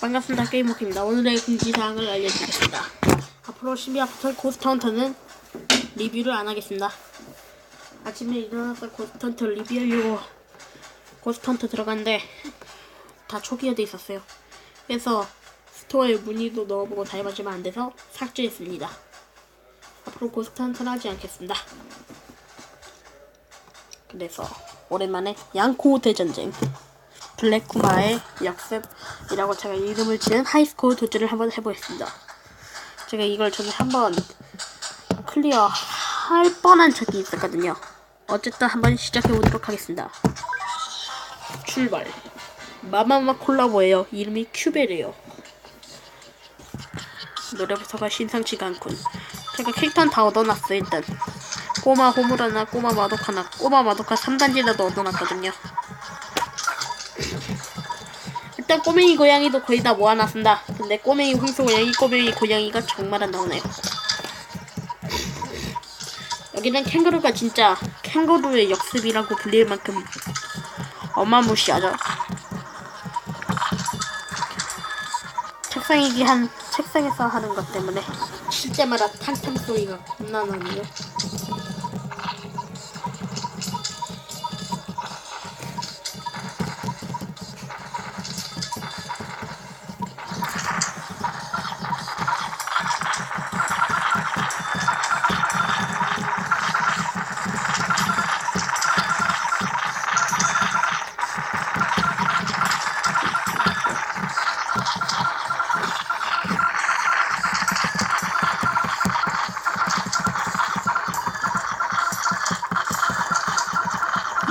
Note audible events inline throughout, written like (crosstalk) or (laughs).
반갑습니다. 게임워크입니다. 오늘의 금지사항을 알려드리겠습니다. 앞으로 신비아포털 고스트헌터는 리뷰를 안 하겠습니다. 아침에 일어나서 고스트헌터 리뷰하려고 고스트헌터 들어갔는데 다 초기화돼 있었어요. 그래서 스토어에 문의도 넣어보고 다 해봤지만 안 돼서 삭제했습니다. 앞으로 고스트헌터는 하지 않겠습니다. 그래서 오랜만에 양코 대전쟁 블랙쿠마의 역습이라고 제가 이름을 지은 하이스코어 도전을 한번 해보겠습니다. 제가 이걸 전에 한번 클리어 할 뻔한 적이 있었거든요. 어쨌든 한번 시작해 보도록 하겠습니다. 출발. 마마마 콜라보예요. 이름이 큐베래요. 노래부터가 신상치가 않군. 제가 캐릭터는 다 얻어놨어요 일단. 꼬마 호무라나 꼬마 마도카나 꼬마 마도카 3단지라도 얻어놨거든요. 일단 꼬맹이 고양이도 거의 다 모아놨습니다. 근데 꼬맹이 홍수 고양이, 꼬맹이 고양이가 정말 안 나오네요. 여기는 캥거루가 진짜 캥거루의 역습이라고 불릴 만큼 어마무시하죠. 책상이기 한 책상에서 하는 것 때문에 칠 때마다 탕탕 소리가 겁나 나네요.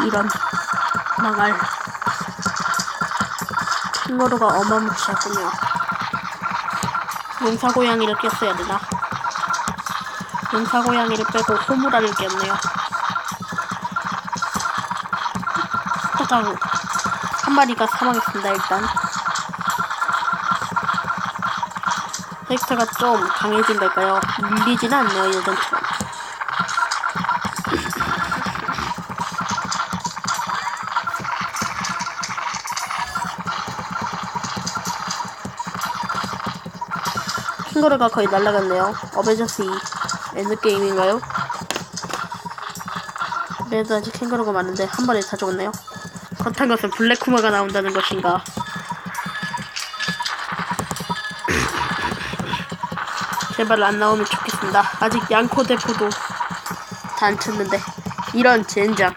이런 망할 캥거루가 어마무시하군요. 용사고양이를 꼈어야 되나? 용사고양이를 빼고 호무라를 꼈네요. 가장 한 마리가 사망했습니다. 일단 헬스가 좀 강해진 걸까요? 밀리지는 않네요 예전처럼. 캥거루가 거의 날라갔네요. 어벤져스 2 엔드게임인가요? 그래도 아직 캥거루가 많은데 한 번에 다 죽었네요. 그렇다는 것은 블랙쿠마가 나온다는 것인가? (laughs) 제발 안 나오면 좋겠습니다. 아직 양코 대포도 다 안 쳤는데 이런 젠장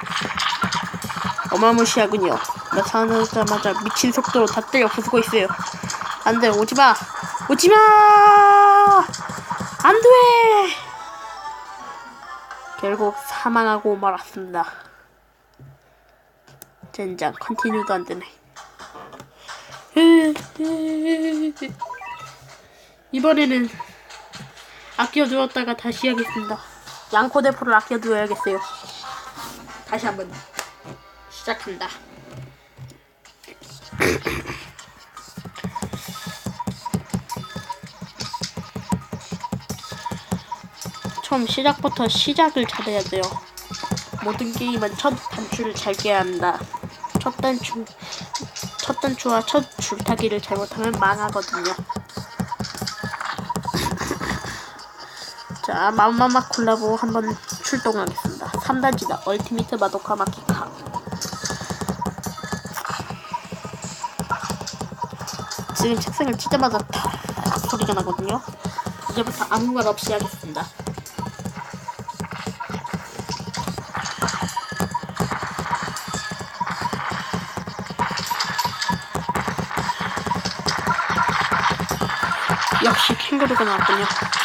어마무시하군요. 나타나자마자 미친 속도로 다 때려 부수고 있어요. 안돼 오지마 오지마 안 돼 결국 사망하고 말았습니다. 젠장 컨티뉴도 안 되네. 이번에는 아껴두었다가 다시 하겠습니다. 양코 대포를 아껴두어야겠어요. 다시 한번 시작한다. 처음 시작부터 시작을 잘해야 돼요. 모든 게임은 첫 단추를 잘 깨야 합니다. 첫 단추, 첫 단추와 첫 줄타기를 잘못하면 망하거든요. (laughs) 자, 맘마마 콜라보 한번 출동하겠습니다. 3단지다. 얼티미트 마도카 마키카. 지금 책상을 치자마자 탁 소리가 나거든요. 이제부터 아무 말 없이 하겠습니다. 캥거루가 나왔군요.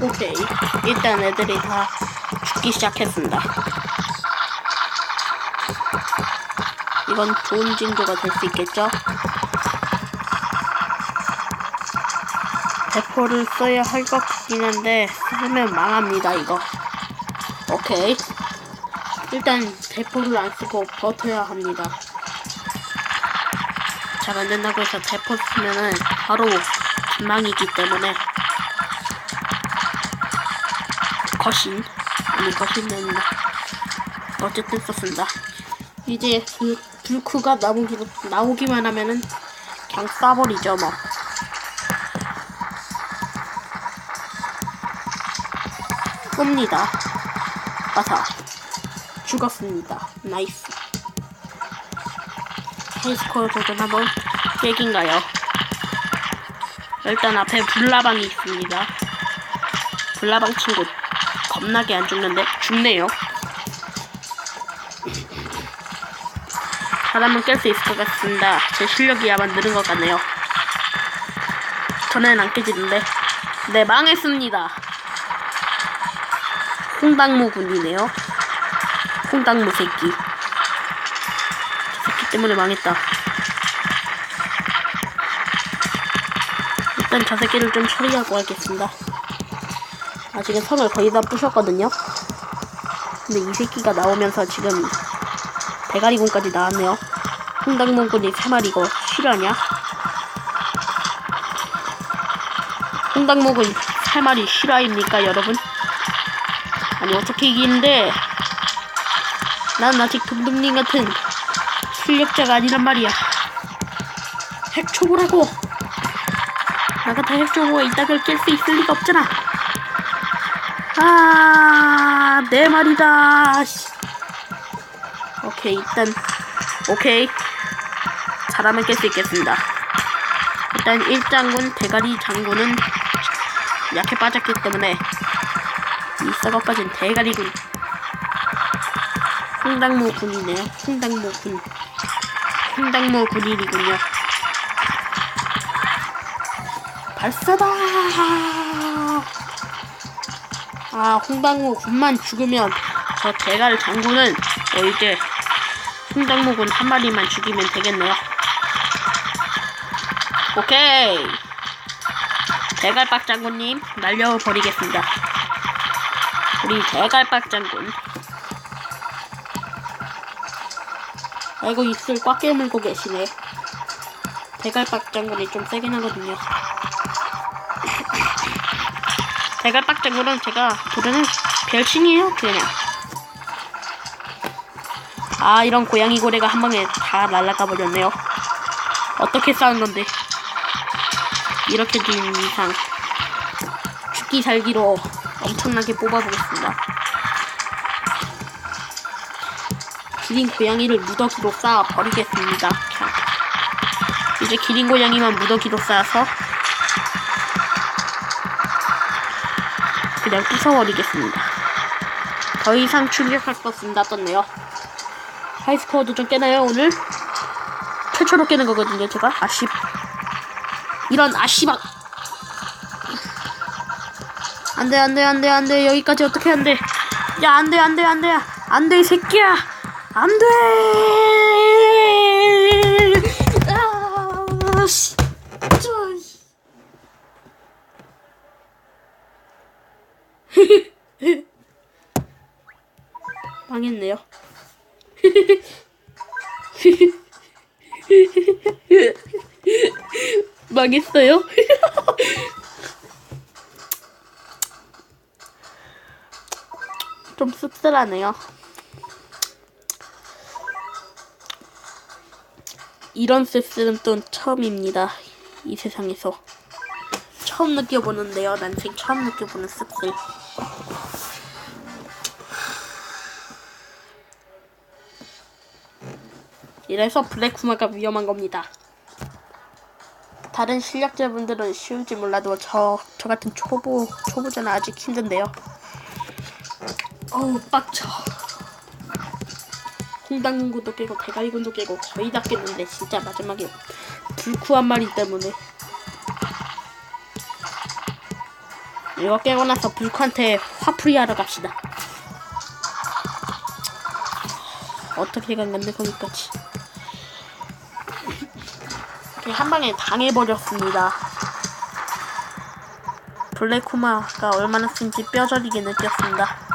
오케이. 일단 애들이 다 죽기 시작했습니다. 이건 좋은 징조가 될 수 있겠죠? 대포를 써야 할 것 같긴 한데 쓰면 망합니다 이거 오케이 일단 대포를 안 쓰고 버텨야 합니다 잘 안 된다고 해서 대포 쓰면은 바로 망이기 때문에 거신 아니 아니라 어쨌든 썼습니다. 이제 불, 불크가 나오기로, 나오기만 하면은 그냥 쏴버리죠 뭐. 쏩니다. 아사. 죽었습니다. 나이스. 하이스코어 도전 한번 깨긴가요? 일단 앞에 불나방이 있습니다. 불나방 친구 겁나게 안 죽는데 죽네요 사람은 깰 수 있을 것 같습니다 제 실력이 아마 느는 것 같네요 전에는 안 깨지는데 네 망했습니다 홍당무군이네요. 홍당무 새끼. 저 새끼 때문에 망했다. 일단 저 새끼를 좀 처리하고 가겠습니다. 아직은 선을 거의 다 부셨거든요. 근데 이 새끼가 나오면서 지금 대가리군까지 나왔네요. 홍당무군이 3마리고 실화냐? 홍당무군 3마리 실화입니까 여러분? 아니 어떻게 이기는데 난 아직 동동님 같은 실력자가 아니란 말이야 핵초보라고 나 같은 핵초보가 이따을 깰수 있을 리가 없잖아 아 내 말이다 씨. 오케이 일단 오케이 잘하면 깰 수 있겠습니다 일단 1장군 대가리 장군은 약해 빠졌기 때문에 이 썩어 빠진 대가리군. 홍당무 군이네요. 홍당무 군. 홍당무 군인이군요. 발사다! 아, 홍당무 군만 죽으면 저 대갈 장군은 어, 이제 홍당무 군 한 마리만 죽이면 되겠네요. 오케이! 대갈박 장군님 날려버리겠습니다. 우리 대갈박 장군. 아이고 입술 꽉 깨물고 계시네. 대갈박 장군이 좀 세긴 하거든요. 대갈박 장군은 제가 부르는 별칭이에요, 그냥. 아, 이런 고양이 고래가 한 방에 다 날아가 버렸네요. 어떻게 싸운 건데? 이렇게 된 이상 죽기 살기로 엄청나게 뽑아보겠습니다. 기린 고양이를 무더기로 쌓아 버리겠습니다. 이제 기린 고양이만 무더기로 쌓아서 그냥 부숴버리겠습니다. 더 이상 충격할 수 없습니다. 떴네요. 하이스코어도 좀 깨나요 오늘? 최초로 깨는 거거든요 제가 아쉽 이런 아씨박 안돼 안돼 안돼 안돼 여기까지 어떻게 안돼 야 안돼 안돼 안돼 안돼 이 새끼야 안돼 아씨 망했네요 (laughs) 망했어요 (laughs) 좀 씁쓸하네요. 이런 쓸쓸은 또 처음입니다. 이 세상에서. 처음 느껴보는데요. 난생 처음 느껴보는 씁쓸. 이래서 블랙후마가 위험한 겁니다. 다른 실력자분들은 쉬울지 몰라도 저, 저 같은 초보, 초보자는 아직 힘든데요. 어우 빡쳐 홍당군도 깨고 대가리군도 깨고 거의 다 깼는데 진짜 마지막에 불쿠 한 마리 때문에 이거 깨고 나서 불쿠한테 화풀이 하러 갑시다 어떻게 간 건데 거기까지 네, 한 방에 당해버렸습니다. 블랙쿠마가 얼마나 센지 뼈저리게 느꼈습니다.